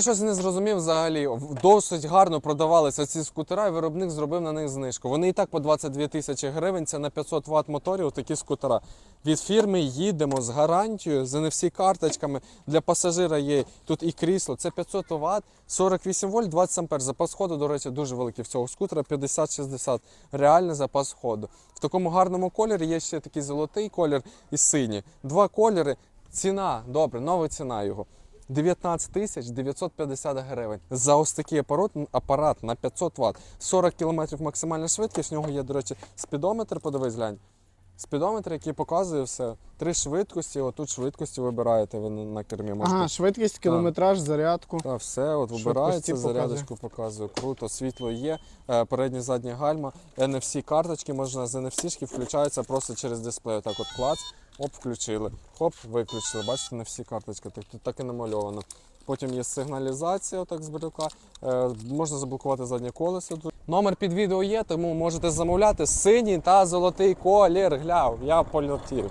Щось не зрозумів взагалі. Досить гарно продавалися ці скутера, і виробник зробив на них знижку. Вони і так по 22 тисячі гривень. Це на 500 Вт моторів такі скутера. Від фірми їдемо з гарантією, з NFC карточками. Для пасажира є тут і крісло. Це 500 Вт, 48 вольт, 20 ампер. Запас ходу, до речі, дуже великий в цього скутера 50-60. Реальний запас ходу. В такому гарному кольорі є ще такий золотий колір і синій. Два кольори. Ціна, добре, нова ціна його. 19 тисяч 950 гривень. За ось такий апарат, апарат на 500 Вт. 40 км максимальна швидкість. В нього є, до речі, спідометр, подивись, глянь. Спідометр, який показує все. Три швидкості, отут швидкості вибираєте ви на кермі. Можете. Ага, швидкість, кілометраж, зарядку. Та все, от вибирається, зарядочку показує. Круто, світло є, е, передні задні гальма, NFC карточки можна з NFC-шки включаються просто через дисплей. Так от клац, оп, включили. Хоп, виключили. Бачите, не всі так тут так і намальовано. Потім є сигналізація, отак з брюка. Е, можна заблокувати заднє колесо. Номер під відео є, тому можете замовляти синій та золотий колір. Гляв, я полетів.